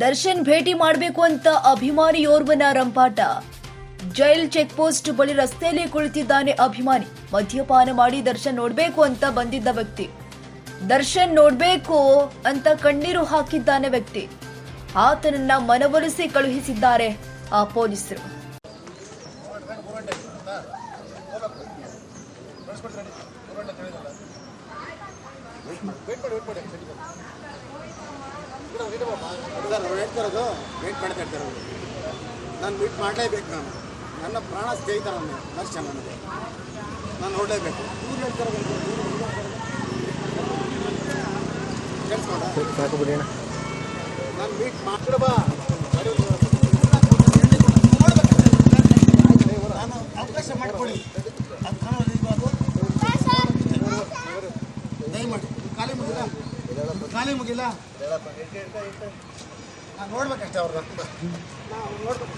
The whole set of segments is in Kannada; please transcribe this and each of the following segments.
ದರ್ಶನ್ ಭೇಟಿ ಮಾಡಬೇಕು ಅಂತ ಅಭಿಮಾನಿಯೋರ್ವನ ರಂಪಾಟ. ಜೈಲ್ ಚೆಕ್ ಪೋಸ್ಟ್ ಬಳಿ ರಸ್ತೆಯಲ್ಲಿ ಕುಳಿತಿದ್ದಾನೆ ಅಭಿಮಾನಿ. ಮದ್ಯಪಾನ ಮಾಡಿ ದರ್ಶನ್ ನೋಡ್ಬೇಕು ಅಂತ ಬಂದಿದ್ದ ವ್ಯಕ್ತಿ. ದರ್ಶನ್ ನೋಡ್ಬೇಕು ಅಂತ ಕಣ್ಣೀರು ಹಾಕಿದ್ದಾನೆ ವ್ಯಕ್ತಿ. ಆತನನ್ನ ಮನವೊಲಿಸಿ ಕಳುಹಿಸಿದ್ದಾರೆ ಆ ಪೊಲೀಸರು. ಸರ್ ಅವ್ರು ಹೇಳ್ತಿರೋದು ವೇಟ್ ಮಾಡ್ತಾ ಇರ್ತಾರೆ ನಾನು ಮೀಟ್ ಮಾಡಲೇಬೇಕು ನಾನು. ನನ್ನ ಪ್ರಾಣ ಸ್ನೇಹಿತರ ದರ್ಶನ ನನಗೆ ನಾನು ನೋಡಲೇಬೇಕು. ಇವ್ರು ಹೇಳ್ತಿರೋದು ಕೇಳಿಸ್ಕೊಂಡ ನಾನು ಮೀಟ್ ಮಾಡ್ಬಿಡ ಬಾ. ನಾನು ಅವಕಾಶ ಮಾಡಿಕೊಡಿ. ಅದು. ಕಾಣೋದು ಇರ್ಬಾರ್ದು. ದಯಮಾಡಿ ಖಾಲಿ ಮುಗಿಲ್ಲ. ಖಾಲಿ ಮುಗಿಲ್ಲ. ನಾನು ನೋಡ್ಬೇಕಷ್ಟೇ ಅವ್ರನ್ನ ನಾವು ನೋಡ್ಬೇಕು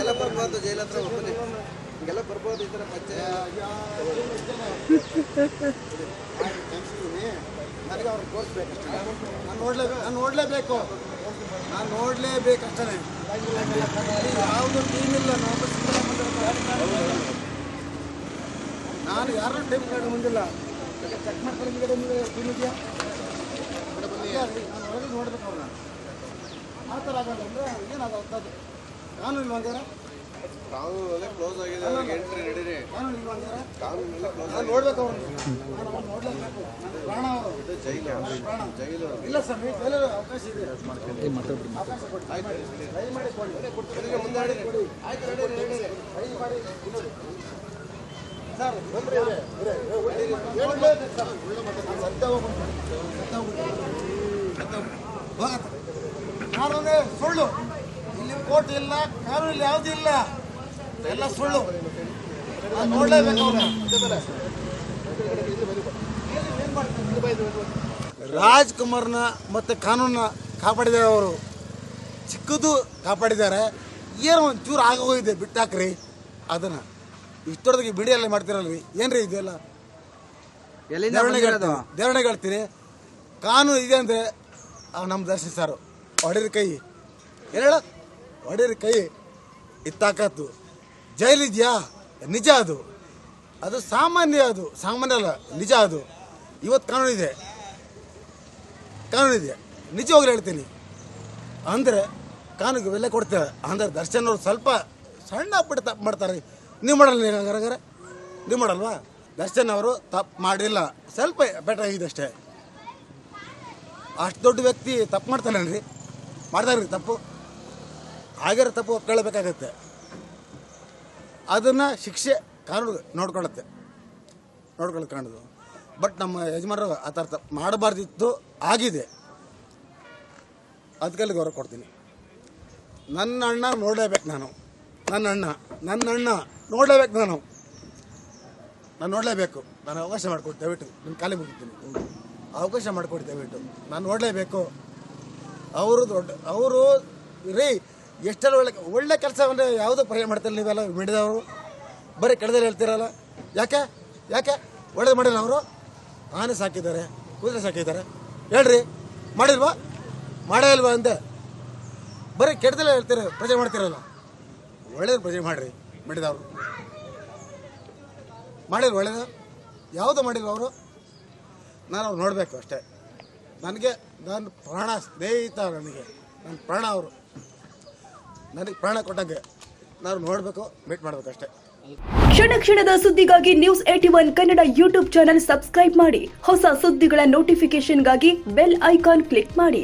ಎಲ್ಲ ಬರ್ಬೋದು ಜೈಲ್ ಹತ್ರ ಒಬ್ಬನೇ. ಹಿಂಗೆಲ್ಲ ಬರ್ಬೋದು ಈ ಥರ ಪಂಚಾಯತ್ ನೆನ್ಸಿದ್ದೀನಿ. ನನಗೆ ಅವ್ರನ್ನ ತೋರಿಸ್ಬೇಕಷ್ಟೇ ನಾನು ನೋಡ್ಲೇಬೇಕು ನಾನು ನೋಡಲೇಬೇಕು. ನಾನು ನೋಡಲೇಬೇಕಷ್ಟೇ. ಯಾವುದು ಟೀಮ್ ಇಲ್ಲ ನಾವು ನಾನು ಯಾರು ಟೈಮ್ ಕಾರ್ಡ್ ಮುಂದಿಲ್ಲ ಚೆಕ್ ಮಾಡ್ಕೊಂಡು ಹಿಂದ್ಗಡೆ ಮುಂದೆ ಟೀಮ್ ಇದೆಯಾ ನಾನು ಒಳಗೆ ನೋಡ್ಬೇಕು ಅವ್ರನ್ನ. ಆ ಥರ ಆಗಲ್ಲ ಅಂದರೆ ಏನಾಗುತ್ತೆ ಕಾನೂನು ನಾನು ಹಂಗಾರೆ ಕಾನೂನೆಲ್ಲ ಕ್ಲೋಸ್ ಆಗಿದೆ ಅವ್ರಿಗೆ ಎಂಟ್ರಿ ನಡೀರಿ. ಕಾನೂನೆಲ್ಲ ಕ್ಲೋಸ್ ನೋಡ್ಬೇಕು ಅವನು. ಪ್ರಾಣ ಅವರು. ಜೈಲು ಜೈಲು ಇಲ್ಲ ಸರ್ ನೀವು ಅವಕಾಶ ಇದೆ. ಅವಕಾಶ ದಯಮಾಡಿ ಕೊಡಿ. ಆಯ್ತು. ಮಾಡಿ. ಸರ್ ಬಂದ್ರಿ. ಸದ್ಯ. ಸದ್ಯ. ಕಾನೂನೇ ಸುಳ್ಳು. ಕೋರ್ಟ್ ಇಲ್ಲ ಕಾನೂನು ಯಾವುದೂ ಇಲ್ಲ. ಎಲ್ಲ ಸುಳ್ಳು. ನೋಡಲೇಬೇಕು. ರಾಜ್ಕುಮಾರ್ನ ಮತ್ತು ಕಾನೂನ ಕಾಪಾಡಿದ್ದಾರೆ ಅವರು. ಚಿಕ್ಕದು ಕಾಪಾಡಿದ್ದಾರೆ. ಏನೋ ಒಂಚೂರು ಆಗೋಗಿದೆ ಬಿಟ್ಟಾಕ್ರಿ. ಅದನ್ನು ಬಿಡಿ ಎಲ್ಲ ಮಾಡ್ತಿರಲ್ರಿ. ಏನ್ರಿ ಇದೆಲ್ಲ? ದೇವರಣೆ ಹೇಳ್ತೀರಿ ಕಾನೂನು ಇದೆ ಅಂದರೆ ನಮ್ಮ ದರ್ಶನ್ ಸರ್. ಹೊಡೆದ ಕೈ. ಹೇಳ. ಹೊಡೀರಿ ಕೈ ಇತ್ತಾಕತ್ತು ಜೈಲಿದೆಯಾ? ನಿಜ ಅದು. ಅದು ಸಾಮಾನ್ಯ ಅದು. ಸಾಮಾನ್ಯ ಅಲ್ಲ, ನಿಜ ಅದು. ಇವತ್ತು ಕಾನೂನಿದೆ ಕಾನೂನಿದೆ ನಿಜವಾಗ್ಲೂ ಹೇಳ್ತೀನಿ. ಅಂದರೆ ಕಾನೂನಿಗೆ ಬೆಲೆ ಕೊಡ್ತೇವೆ ಅಂದ್ರೆ ದರ್ಶನ್ ಅವರು ಸ್ವಲ್ಪ ಸಣ್ಣ ಪುಟ್ಟ ತಪ್ಪು ಮಾಡ್ತಾರೆ. ನೀವು ಮಾಡಲ್ಲ ಹಂಗಾರೆ ನೀವು ಮಾಡಲ್ವಾ? ದರ್ಶನ್ ಅವರು ತಪ್ಪು ಮಾಡಿಲ್ಲ. ಸ್ವಲ್ಪ ಬೆಟರ್ ಆಗಿದೆ ಅಷ್ಟೇ. ಅಷ್ಟು ದೊಡ್ಡ ವ್ಯಕ್ತಿ ತಪ್ಪು ಮಾಡ್ತಾನೇನ್ರಿ ಮಾಡ್ತಾರ್ರಿ ತಪ್ಪು? ಆಗಿರೋ ತಪ್ಪು ಒಪ್ಕೊಳ್ಬೇಕಾಗತ್ತೆ ಅದನ್ನು ಶಿಕ್ಷೆ ಕಾನೂನು ನೋಡ್ಕೊಳ್ಳುತ್ತೆ. ನೋಡ್ಕೊಳ್ಳೋದು ಕಾಣೋದು. ಬಟ್ ನಮ್ಮ ಯಜಮಾನರು ಆ ಥರ ತಪ್ಪು ಮಾಡಬಾರ್ದಿತ್ತು, ಆಗಿದೆ. ಅದಕ್ಕಲ್ಲಿ ಗೌರವ ಕೊಡ್ತೀನಿ. ನನ್ನ ಅಣ್ಣ ನೋಡಲೇಬೇಕು ನಾನು. ನನ್ನ ಅಣ್ಣ ನನ್ನ ಅಣ್ಣ ನೋಡಲೇಬೇಕು ನಾನು. ನಾನು ನೋಡಲೇಬೇಕು. ನಾನು ಅವಕಾಶ ಮಾಡಿಕೊಡಿ, ದಯವಿಟ್ಟು. ನಿಮ್ಮ ಖಾಲಿ ಮುಗಿತೀನಿ. ಅವಕಾಶ ಮಾಡಿಕೊಡಿ, ದಯವಿಟ್ಟು. ನಾನು ನೋಡಲೇಬೇಕು. ಅವರು ದೊಡ್ಡ, ಅವರು, ರೀ ಎಷ್ಟೆಲ್ಲ ಒಳ್ಳೆ ಒಳ್ಳೆ ಅಂದರೆ ಯಾವುದೋ ಪರ್ಯಾಯ ಮಾಡ್ತಾರೆ ನೀವೆಲ್ಲ ಮಿಡಿದವರು ಬರೀ ಕಡದಲ್ಲಿ ಹೇಳ್ತಿರಲ್ಲ? ಯಾಕೆ? ಯಾಕೆ? ಒಳ್ಳೇದು ಮಾಡಿಲ್ಲ ಅವರು? ಆನೆ ಸಾಕಿದ್ದಾರೆ, ಕುದುರೆ ಸಾಕಿದ್ದಾರೆ. ಹೇಳ್ರಿ, ಮಾಡಿಲ್ವಾ? ಮಾಡೇ ಇಲ್ವಾ ಅಂದೆ. ಬರೀ ಕೆಟ್ಟದಲ್ಲೇ ಹೇಳ್ತೀರ, ಪ್ರಜೆ ಮಾಡ್ತಿರಲ್ಲ. ಒಳ್ಳೇದು ಪ್ರಜೆ ಮಾಡಿರಿ ಮಿಡಿದವರು ಮಾಡಿಲ್ವ ಒಳ್ಳೇದು? ಯಾವುದು ಮಾಡಿಲ್ವ ಅವರು? ನಾನು ಅವ್ರು ನೋಡಬೇಕು ಅಷ್ಟೇ. ನನಗೆ ನನ್ನ ಪ್ರಾಣ ಸ್ನೇಹಿತ ನನಗೆ. ನನ್ನ ಪ್ರಾಣ ಅವರು. ನನಗೆ ಪ್ರಾಣ ಕೊಟ್ಟಂಗೆ ನಾನು ನೋಡಬೇಕು ಮೀಟ್ ಮಾಡಬೇಕು ಅಷ್ಟೇ ಕ್ಷಣ ಕ್ಷಣದ ಸುದ್ದಿಗಾಗಿ news eighty one Kannada YouTube channel subscribe ಮಾಡಿ. ಹೊಸ ಸುದ್ದಿಗಳ ನೋಟಿಫಿಕೇಶನ್ಗಾಗಿ ಬೆಲ್ ಐಕಾನ್ ಕ್ಲಿಕ್ ಮಾಡಿ.